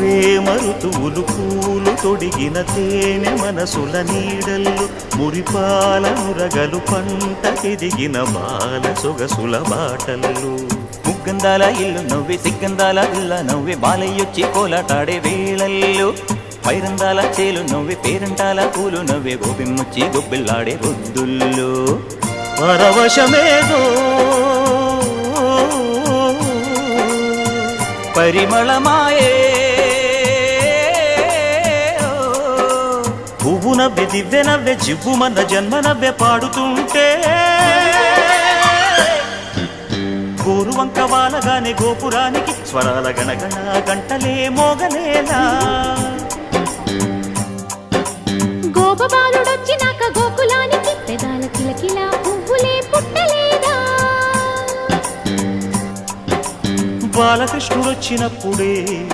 ప్రేమ ఋతువులు పూలు తొడిగిన తేనె మనసుల నీడల్లు మురిపాల పంట ఎదిగిన బాల సొగసుల బాటలు ముగ్గందాల ఇల్లు నవ్వి సిగ్గందాల ఇల్ల నవ్వి బాలయ్యొచ్చి కోలాటాడే వేళల్లు. పైరందాల చేలు నవ్వి పేరంటాల పూలు నవ్వే గోపిమ్మొచ్చి గొబ్బిల్లాడే బొద్దుల్లో పరవశమేదో పరిమళమాయే పువ్వు నవ్వె దివ్వె నవ్వె జివ్వు మన జన్మ నవ్వె పాడుతుంటే. గోరు వంక వాలగానే గోపురానికి స్వరాల గణగణ గంటలే మోగనేలా గోపబాలుడొచ్చినాక గోకులానికి పెదాల కిలకిల పువ్వులే పుట్టలేదా? బాలకృష్ణుడొచ్చినప్పుడే